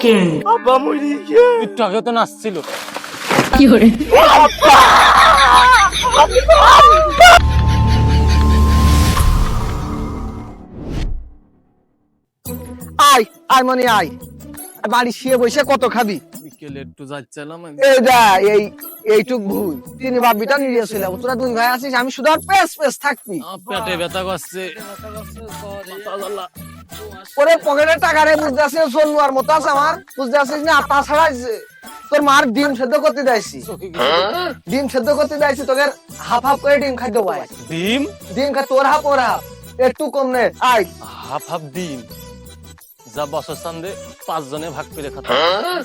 second. আব্বা মরি গিয়ে। একটু আগে তো নাচছিল। আয় আয় মানে আয়। বাড়ি শুয়ে বসে কত খাবি? একটু যাচ্ছিলাম এই দা এই এইটুক ভুই তিনি বাবিটা নিয়ে ছিল তোরা দুই ভাই আছিস আমি শুধু আর পেস পেস থাকবি। পেটে ব্যথা করছে। ওরে পকেটে টাকা রে বুঝতে আসিস চলবার মতো আছে আমার। বুঝতে আসিস না? তোর মার ডিম সেদ্ধ করতে যাইছি। ডিম সেদ্ধ করতে যাইছি তোকে হাফ হাফ করে ডিম খাদ্য পাই ডিম? ডিম খা তোর হাফ ওর হাফ একটু কম নে আয়। হাফ হাফ ডিম। যা বছর চান্দে পাঁচ জনে ভাগ করে খাতে।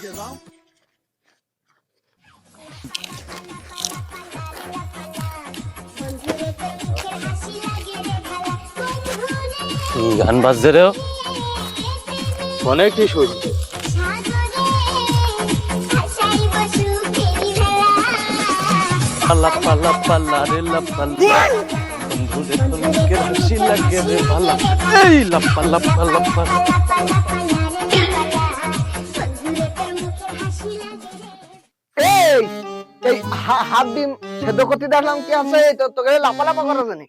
কি গান বাজছে রে অনেক কি শুনছে পাল্লা পাল্লা পাল্লা রে লাপাল্লা বন্ধু রে তোকে হাসি লাগে রে ভালা। এই লাপা লাপা লাপা এই হা- হাফ সেদ্ধ করতে দেখলাম কি আছে তো তোকে লাপা লাপা করা জানি।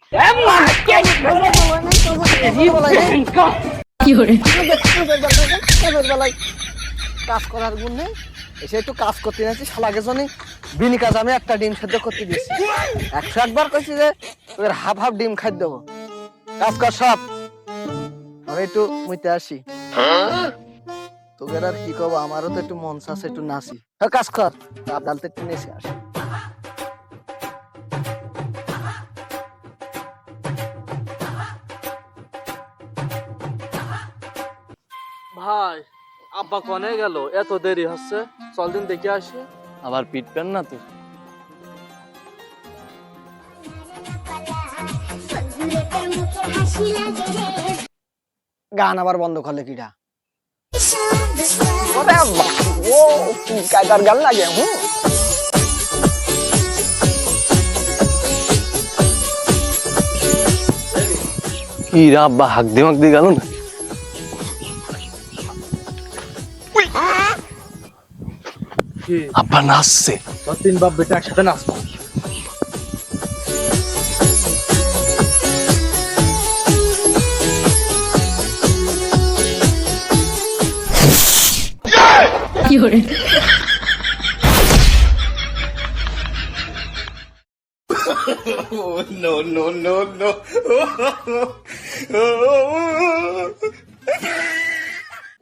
কাজ করার গুণ নেই এসে একটু কাজ করতে যাচ্ছি শালাকে জনি বিনি কাজ আমি একটা ডিম সেদ্ধ করতে দিয়েছি। একশো একবার কইছি যে তোদের হাফ হাফ ডিম খাই দেবো। কাজ কর সব। আমি একটু মুইতে আসি। তোদের আর কি কব আমারও তো একটু মন চাচ্ছে একটু নাচি। হ্যাঁ কাজ কর। আদালতে একটু নেচে আসি। ভাই আব্বা কনে গেল এত দেরি হচ্ছে চল দিন দেখে আসি। আবার পিটবেন না তুই? গান আবার বন্ধ করলে কিটা ও গান লাগে হুম কি রে আব্বা হাক দিমাক দিয়ে গেল না আব্বা নাচছে। তিন বাপ বেটা একসাথে নাচবো। আব্বা মরি গিয়ে